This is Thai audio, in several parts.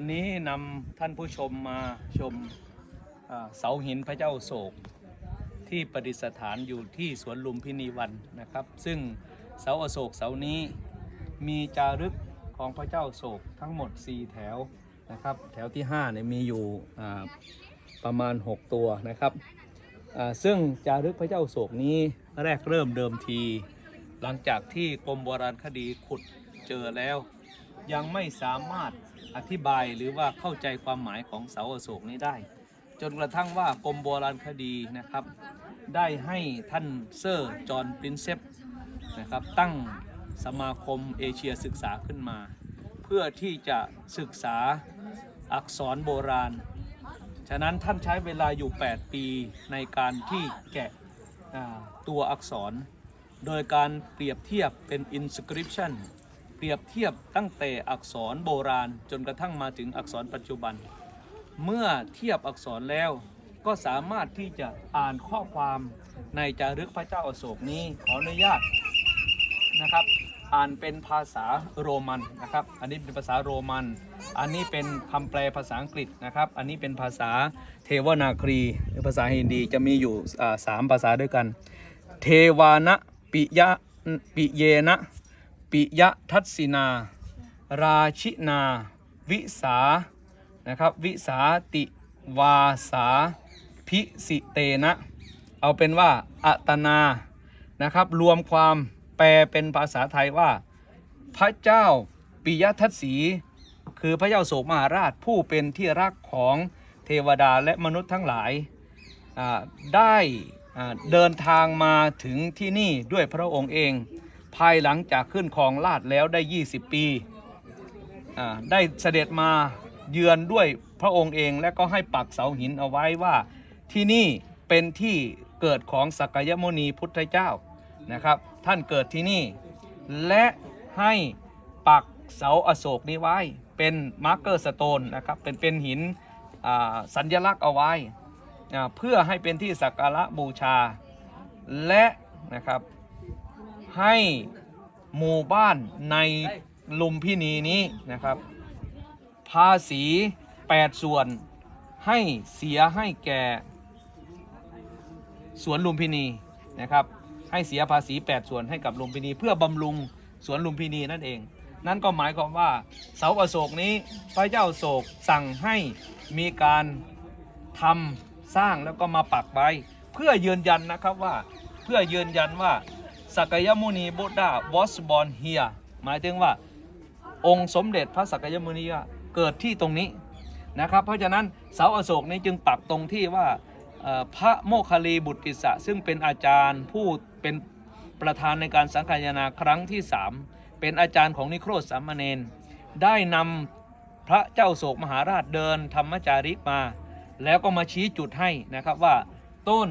อนนี้นำท่านผู้ชมมาชมเสาหินพระเจ้าโศก ที่ประดิษฐานอยู่ที่สวนลุมพินีวันนะครับ ซึ่งเสาอโศกเสานี้มีจารึกของพระเจ้าโศกทั้งหมด 4 แถวนะครับ แถวที่5เนี่ยมีอยู่ประมาณ 6 ตัวนะครับซึ่งจารึกพระเจ้าโศกนี้แรกเริ่มเดิมที หลังจากที่กรมโบราณคดีขุดเจอแล้ว ยังไม่สามารถ อธิบายหรือว่าเข้าใจความหมายของเสาอโศกนี้ได้ จนกระทั่งว่ากรมโบราณคดีนะครับ ได้ให้ท่านเซอร์จอห์นปรินเซปนะครับตั้งสมาคมเอเชียศึกษาขึ้นมา เพื่อที่จะศึกษาอักษรโบราณ ฉะนั้นท่านใช้เวลาอยู่ 8 ปีในการที่แกะตัวอักษร โดยการเปรียบเทียบเป็น inscription เปรียบเทียบตั้งแต่อักษรโบราณจนกระทั่งมาถึงอักษรปัจจุบัน เมื่อเทียบอักษรแล้วก็สามารถที่จะอ่านข้อความในจารึกพระเจ้าอโศกนี้ขออนุญาตนะครับ อ่านเป็นภาษาโรมันนะครับ อันนี้เป็นภาษาโรมัน อันนี้เป็นคำแปลภาษาอังกฤษนะครับ อันนี้เป็นภาษาเทวนาครีหรือภาษาฮินดีจะมีอยู่สามภาษาด้วยกัน เทวานะปิยะปิเยนะ ปิยะทัศินา ราชินา วิสา นะครับ วิสาติวาสา พิสิเตนะ เอาเป็นว่าอัตนา นะครับ รวมความแปลเป็นภาษาไทยว่า พระเจ้าปิยทัศสี คือพระเจ้าโศกมหาราชผู้เป็นที่รักของเทวดาและมนุษย์ทั้งหลาย ได้เดินทางมาถึงที่นี่ด้วยพระองค์เอง ภายหลังจากขึ้นครองราชแล้วได้ 20 ปีได้เสด็จมาเยือนด้วยพระองค์เองและก็ให้ปักเสาหินเอาไว้ว่าที่นี่เป็นที่เกิดของสักยมุนีพุทธเจ้านะครับ ท่านเกิดที่นี่ และให้ปักเสาอโศกนี้ไว้ เป็นมาร์เกอร์สโตนนะครับเป็นเป็นหินสัญลักษณ์เอาไว้เพื่อให้เป็นที่สักการะบูชาและนะครับ ให้หมู่บ้านในลุมพินีนี้นะครับ ภาษี 8 ส่วนให้เสียให้แก่สวนลุมพินีนะครับ ให้เสียภาษี 8 ส่วนให้กับลุมพินี เพื่อบำรุงสวนลุมพินีนั่นเอง นั่นก็หมายความว่าเสาอโศกนี้พระเจ้าโศกสั่งให้มีการทำสร้างแล้วก็มาปักไว้ เพื่อยืนยันนะครับว่าเพื่อยืนยันว่า สักยมุนีบุตร was born here หมายถึงว่า องค์สมเด็จพระสักยมุนีเกิดที่ตรงนี้นะครับ เพราะฉะนั้นเสาอโศกนี้จึงปักตรงที่ว่าพระโมคคลีบุตรติสะ ซึ่งเป็นอาจารย์ผู้เป็นประธานในการสังฆายนาครั้งที่ 3 เป็นอาจารย์ของนิโครธสามเณรได้นำพระเจ้าโศกมหาราชเดินธรรมจาริกมา แล้วก็มาชี้จุดให้นะครับว่าต้น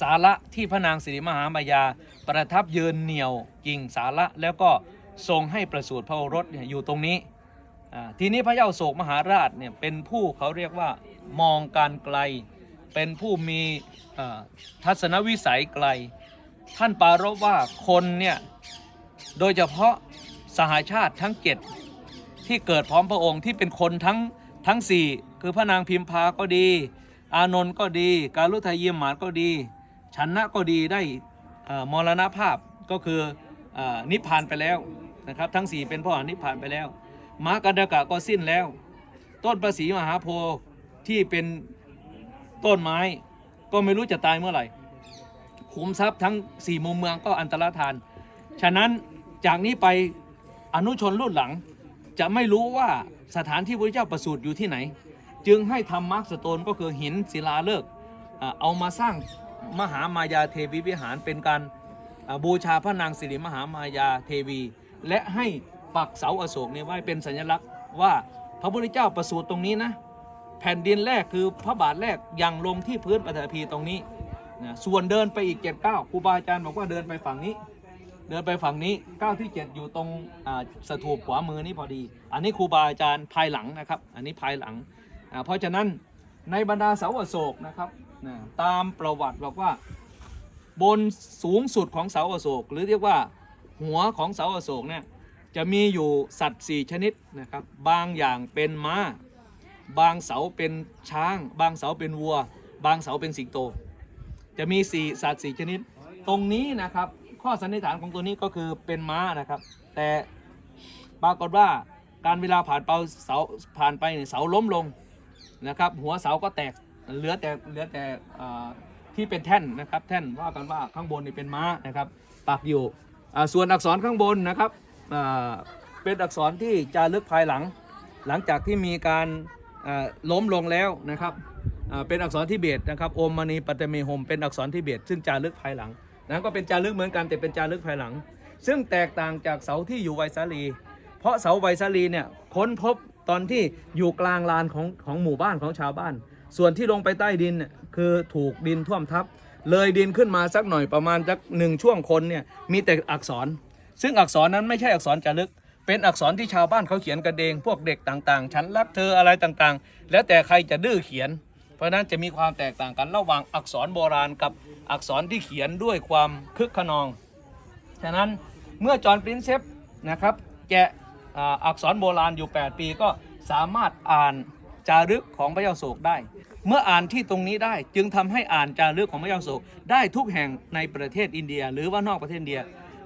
สาระที่พระนางสิริมหามายา ประทับยืนเหนียวกิ่งสาระแล้วก็ทรงให้ประสูติพระโอรสเนี่ยอยู่ตรงนี้ทีนี้พระเจ้าโศกมหาราชเนี่ยเป็นผู้เขาเรียกว่ามองการไกล เป็นผู้มีทัศนวิสัยไกล ท่านปารภว่าคนเนี่ยโดยเฉพาะสหาชาติทั้งเจ็ดที่เกิดพร้อมพระองค์ที่เป็นคนทั้งทั้งสี่คือพระนางพิมพาก็ดี อานนท์ก็ดี การุทายิมหมานก็ดี ชันนะก็ดีได้มรณภาพก็คืออนิพพานไปแล้วนะครับ ทั้งสี่เป็นพ่อนิพพานไปแล้วม้ากันดากะก็สิ้นแล้ว ต้นประสีมหาโพธิ์ที่เป็นต้นไม้ก็ไม่รู้จะตายเมื่อไหร่ขุมทรัพย์ทั้งสี่มุมเมืองก็อันตรธาน ฉะนั้นจากนี้ไปอนุชนรุ่นหลัง จะไม่รู้ว่าสถานที่พระเจ้าประสูติอยู่ที่ไหน จึงให้ทำมาร์กสโตนก็คือหินศิลาฤกษ์เอามาสร้างมหามายาเทวีวิหารเป็นการบูชาพระนางสิริมหามายาเทวี และให้ปักเสาอโศกนี้ไว้เป็นสัญลักษณ์ว่าพระพุทธเจ้าประสูติตรงนี้นะแผ่นดินแรกคือพระบาทแรกยังลงที่พื้นปฐพีตรงนี้นะส่วนเดินไปอีกเจ็ดเก้าครูบาอาจารย์บอกว่าเดินไปฝั่งนี้ เดินไปฝั่งนี้ก้าวที่7อยู่ตรงสถูปขวามือนี่พอดี อันนี้ครูบาอาจารย์ภายหลังนะครับ อันนี้ภายหลัง เพราะฉะนั้นในบรรดาเสาอโศกนะครับตามประวัติบอกว่าบนสูงสุดของเสาอโศก หรือเรียกว่าหัวของเสาอโศกเนี่ยจะมีอยู่สัตว์สี่ชนิดนะครับบางอย่างเป็นม้า บางเสาเป็นช้าง บางเสาเป็นวัว บางเสาเป็นสิงโต จะมีสี่สัตว์สี่ชนิด ตรงนี้นะครับข้อสันนิษฐานของตัวนี้ก็คือเป็นม้านะครับ แต่ปรากฏว่าการเวลาผ่านไปเสาผ่านไปเนี่ยเสาล้มลง นะครับ หัวเสาก็แตกเหลือแต่เหลือแต่ที่เป็นแท่นนะครับ แท่นว่ากันว่าข้างบนนี่เป็นม้านะครับปักอยู่ส่วนอักษรข้างบนนะครับเป็นอักษรที่จารึกภายหลัง หลังจากที่มีการล้มลงแล้วนะครับเป็นอักษรทิเบตนะครับโอมมณีปัตเมโฮมเป็นอักษรทิเบตซึ่งจารึกภายหลังนั้นก็เป็นจารึกเหมือนกันแต่เป็นจารึกภายหลัง ซึ่งแตกต่างจากเสาที่อยู่ไวสาลี เพราะเสาไวสาลีเนี่ยค้นพบ ตอนที่อยู่กลางลานของของหมู่บ้านของชาวบ้าน ส่วนที่ลงไปใต้ดินเนี่ยคือถูกดินท่วมทับ เลยดินขึ้นมาสักหน่อยประมาณสักหนึ่งช่วงคนเนี่ยมีแต่อักษร ซึ่งอักษรนั้นไม่ใช่อักษรจารึก เป็นอักษรที่ชาวบ้านเขาเขียนกันเองพวกเด็กต่างๆ ฉันรักเธออะไรต่างๆ แล้วแต่ใครจะดื้อเขียน เพราะนั้นจะมีความแตกต่างกันระหว่างอักษรโบราณกับอักษรที่เขียนด้วยความคึกขนอง ฉะนั้นเมื่อจอห์นปรินเซฟนะครับแกะ อักษรโบราณอยู่ 8 ปีก็สามารถอ่านจารึกของพระเจ้าโศกได้ เมื่ออ่านที่ตรงนี้ได้จึงทำให้อ่านจารึกของพระเจ้าโศกได้ทุกแห่งในประเทศอินเดีย หรือว่านอกประเทศอินเดีย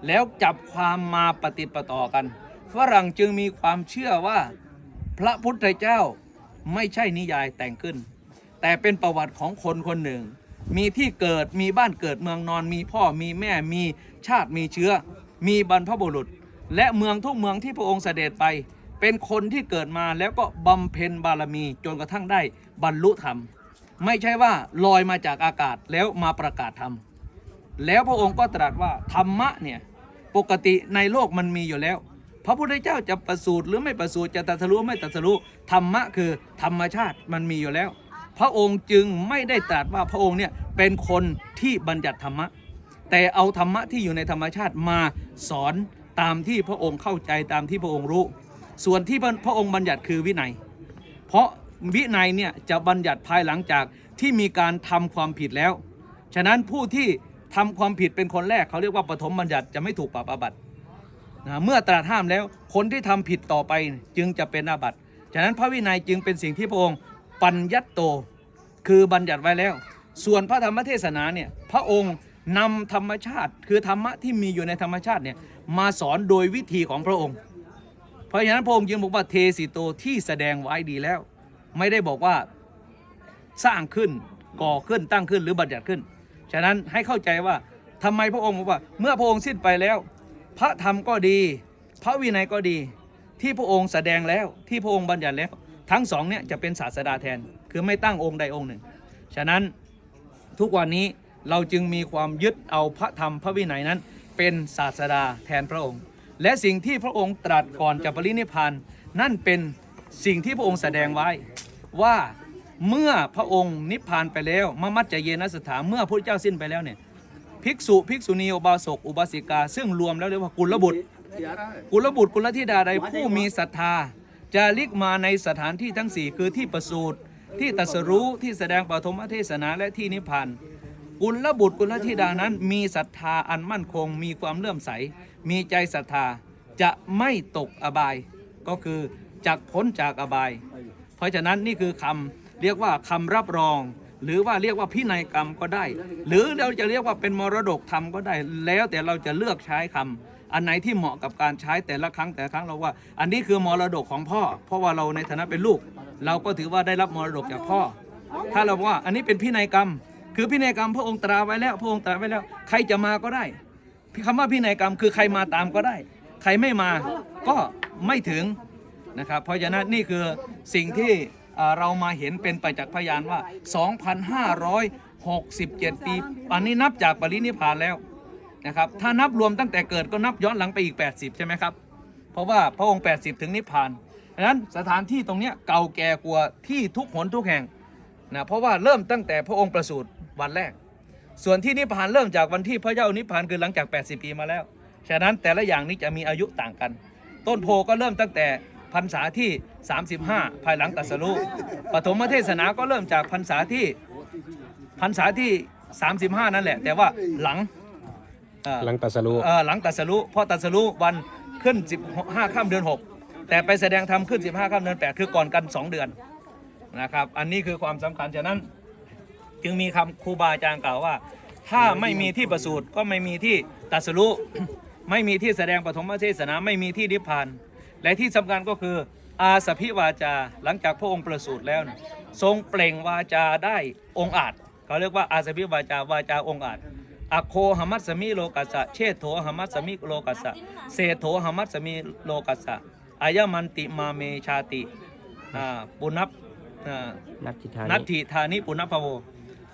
แล้วจับความมาปฏิประต่อกัน ฝรั่งจึงมีความเชื่อว่าพระพุทธเจ้าไม่ใช่นิยายแต่งขึ้น แต่เป็นประวัติของคนคนหนึ่ง มีที่เกิดมีบ้านเกิดเมืองนอนมีพ่อมีแม่มีชาติมีเชื้อ มีบรรพบุรุษ และเมืองทุกเมืองที่พระองค์เสด็จไป เป็นคนที่เกิดมาแล้วก็บำเพ็ญบารมีจนกระทั่งได้บรรลุธรรม ไม่ใช่ว่าลอยมาจากอากาศแล้วมาประกาศธรรม แล้วพระองค์ก็ตรัสว่าธรรมะเนี่ยปกติในโลกมันมีอยู่แล้ว พระพุทธเจ้าจะประสูติหรือไม่ประสูติจะตรัสรู้ไม่ตรัสรู้ธรรมะคือธรรมชาติมันมีอยู่แล้ว พระองค์จึงไม่ได้ตรัสว่าพระองค์เนี่ยเป็นคนที่บัญญัติธรรมะ แต่เอาธรรมะที่อยู่ในธรรมชาติมาสอน ตามที่พระองค์เข้าใจตามที่พระองค์รู้ ส่วนที่พระองค์บัญญัติคือวินัย เพราะวินัยเนี่ยจะบัญญัติภายหลังจากที่มีการทำความผิดแล้ว ฉะนั้นผู้ที่ทำความผิดเป็นคนแรกเขาเรียกว่าปฐมบัญญัติจะไม่ถูกปรับอาบัตินะเมื่อตรัสห้ามแล้วคนที่ทำผิดต่อไปจึงจะเป็นอาบัติ ฉะนั้นพระวินัยจึงเป็นสิ่งที่พระองค์ปัญญัตโต คือบัญญัติไว้แล้ว ส่วนพระธรรมเทศนาเนี่ยพระองค์ นำธรรมชาติ คือธรรมะที่มีอยู่ในธรรมชาติเนี่ยมาสอนโดยวิธีของพระองค์ เพราะฉะนั้นพระองค์จึงบอกว่าเทสิโตที่แสดงไว้ดีแล้ว ไม่ได้บอกว่าสร้างขึ้นก่อขึ้นตั้งขึ้นหรือบัญญัติขึ้น ฉะนั้นให้เข้าใจว่าทำไมพระองค์บอกว่า เมื่อพระองค์สิ้นไปแล้ว พระธรรมก็ดี พระวินัยก็ดี ที่พระองค์แสดงแล้วที่พระองค์บัญญัติแล้ว ทั้งสองเนี่ยจะเป็นศาสดาแทน คือไม่ตั้งองค์ใดองค์หนึ่ง ฉะนั้นทุกวันนี้ เราจึงมีความยึดเอาพระธรรมพระวินัยนั้น เป็นศาสดาแทนพระองค์ และสิ่งที่พระองค์ตรัสก่อนจะปรินิพพานนั่นเป็นสิ่งที่พระองค์แสดงไว้ว่าเมื่อพระองค์นิพพานไปแล้วมมัจจเยนสถานเมื่อพระเจ้าสิ้นไปแล้วเนี่ยภิกษุภิกษุณีอุบาสกอุบาสิกา ซึ่งรวมแล้วเรียกว่ากุลบุตร กุลบุตรกุลธิดาใดผู้มีศรัทธาจะลิกมาในสถานที่ทั้งสี่คือที่ประสูติที่ตัสรู้ที่แสดงปฐมเทศนาและที่นิพพาน กุลบุตรกุลธิดานั้น มีศรัทธาอันมั่นคง มีความเลื่อมใส มีใจศรัทธาจะไม่ตกอบาย ก็คือจักพ้นจากอบาย เพราะฉะนั้นนี่คือคำเรียกว่าคำรับรอง หรือว่าเรียกว่าพินัยกรรมก็ได้ หรือเราจะเรียกว่าเป็นมรดกธรรมก็ได้ แล้วแต่เราจะเลือกใช้คำอันไหนที่เหมาะกับการใช้แต่ละครั้งแต่ละครั้งเราว่า อันนี้คือมรดกของพ่อ เพราะว่าเราในฐานะเป็นลูก เราก็ถือว่าได้รับมรดกจากพ่อ ถ้าเราว่าอันนี้เป็นพินัยกรรม คือพินัยกรรมพระองค์ตราไว้แล้ว พระองค์ตราไว้แล้ว ใครจะมาก็ได้คำว่าพินัยกรรมคือใครมาตามก็ได้ ใครไม่มาก็ไม่ถึงนะครับ เพราะฉะนั้นนี่คือสิ่งที่เรามาเห็นเป็นประจักษ์พยานว่า 2,567 ปีอันนี้นับจากปรินิพานแล้วนะครับถ้านับรวมตั้งแต่เกิดก็นับย้อนหลังไปอีก 80 ใช่ไหมครับ เพราะว่าพระองค์ 80 ถึงนิพพานดังนั้นสถานที่ตรงนี้เก่าแก่กว่าที่ทุกหนทุกแห่งนะเพราะว่าเริ่มตั้งแต่พระองค์ประสูติ วันแรก ส่วนที่นิพพานเริ่มจากวันที่พระเจ้านิพพานคือหลังจาก 80 ปีมาแล้ว ฉะนั้นแต่ละอย่างนี้จะมีอายุต่างกัน ต้นโพก็เริ่มตั้งแต่พรรษาที่ 35 ภายหลังตรัสรู้ปฐมเทศนาก็เริ่มจากพรรษาที่พรรษาที่ 35 นั่นแหละ แต่ว่าหลังเอ่อหลังตรัสรู้เอ่อหลังตรัสรู้เพราะตรัสรู้วันขึ้น 15ข้ามเดือน 6 แต่ไปแสดงธรรมขึ้น 15ข้ามเดือน 8 คือก่อนกัน 2 เดือนนะครับ อันนี้คือความสำคัญ ฉะนั้น จึงมีคำครูบาอาจารย์กล่าวว่า ถ้าไม่มีที่ประสูติก็ไม่มีที่ตรัสรู้ไม่มีที่แสดงปฐมเทศนาไม่มีที่นิพพานและที่สำคัญก็คืออาสพิวาจาหลังจากพระองค์ประสูติแล้วเนี่ยทรงเปล่งวาจาได้องค์อาจเขาเรียกว่าอาสพิวาจาวาจาองค์อาจอโคหมัสสมิโลกัสสะเชษโถหมัสสมิโลกัสสะเศโถหมัสสมิโลกัสสะอายมันติมาเมชาติอ่าปุณพอ่านักทิธานัตนิถิธานิปุณพโว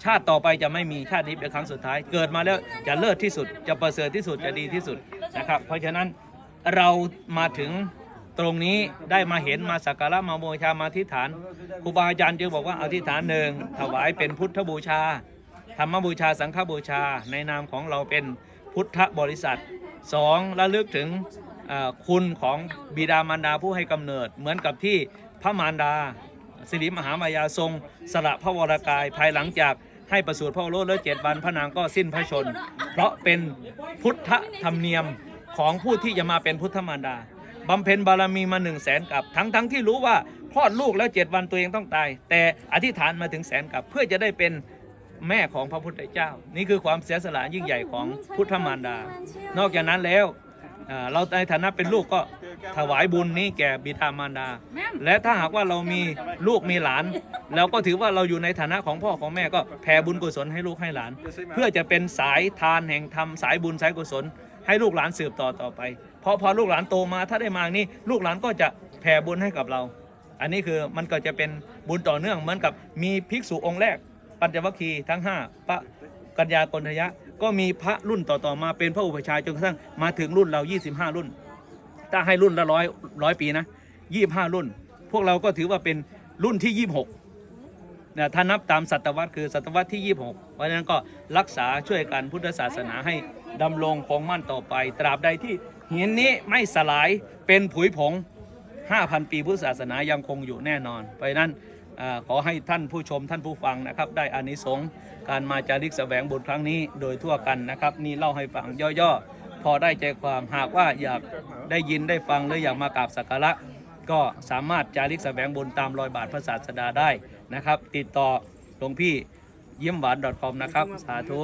ชาติต่อไปจะไม่มีชาตินี้เป็นครั้งสุดท้าย เกิดมาแล้วจะเลิศที่สุด จะประเสริฐที่สุดจะดีที่สุดนะครับ เพราะฉะนั้นเรามาถึงตรงนี้ได้มาเห็นมาสักการะมาบูชามาอธิษฐานครูบาอาจารย์จึงบอกว่าอธิษฐานหนึ่งถวายเป็นพุทธบูชา ธรรมบูชาสังฆบูชา ในนามของเราเป็นพุทธบริษัทสองระลึกถึงคุณของบิดามารดาผู้ให้กำเนิด เหมือนกับที่พระมารดาสิริมหามายาทรง สละพระวรากายภายหลังจาก ให้ประสูติพระโอรสแล้วเจ็ดวันพระนางก็สิ้นพระชน เพราะเป็นพุทธธรรมเนียมของผู้ที่จะมาเป็นพุทธมารดาบำเพ็ญบารมีมาหนึ่งแสนกับ ทั้งทั้งที่รู้ว่าคลอดลูกแล้วเจ็ดวันตัวเองต้องตาย แต่อธิษฐานมาถึงแสนกับเพื่อจะได้เป็นแม่ของพระพุทธเจ้า นี่คือความเสียสละยิ่งใหญ่ของพุทธมารดา นอกจากนั้นแล้ว อ่าเราในฐานะเป็นลูกก็ถวายบุญนี้แก่บิดามารดา และถ้าหากว่าเรามีลูกมีหลาน เราก็ถือว่าเราอยู่ในฐานะของพ่อของแม่ก็แผ่บุญกุศลให้ลูกให้หลาน เพื่อจะเป็นสายทานแห่งธรรมสายบุญสายกุศล ให้ลูกหลานสืบต่อต่อไปเพราะพอลูกหลานโตมาถ้าได้มานี่ลูกหลานก็จะแผ่บุญให้กับเรา อันนี้คือมันก็จะเป็นบุญต่อเนื่องเหมือนกับมีภิกษุองค์แรก ปัญจวัคคีย์ทั้ง5พระกัญญากรณยะ ก็มีพระรุ่นต่อๆมาเป็นพระอุปชฌาย์จนกระทั่งมาถึงรุ่นเรา 25 รุ่น ถ้าให้รุ่นละร้อยร้อยปีนะยี่ห้ารุ่น พวกเราก็ถือว่าเป็นรุ่นที่ยี่หกนะถ้านับตามศตวรรษคือศตวรรษที่ 26 เพราะฉะนั้นก็รักษาช่วยกันพุทธศาสนาให้ดำรงคงมั่นต่อไป ตราบใดที่หินนี้ไม่สลายเป็นผุยผง 5,000 ปีพุทธศาสนายังคงอยู่แน่นอน เพราะฉะนั้น ขอให้ท่านผู้ชมท่านผู้ฟังนะครับ ได้อานิสงส์การมาจาริกแสวงบุญครั้งนี้โดยทั่วกันนะครับ นี่เล่าให้ฟังย่อๆ พอได้ใจความหากว่าอยากได้ยินได้ฟังหรืออยากมากราบสักการะก็สามารถจาริกแสวงบุญตามรอยบาทพระศาสดาได้นะครับ ติดต่อหลวงพี่เยี่ยมหวาน .com นะครับ สาธุ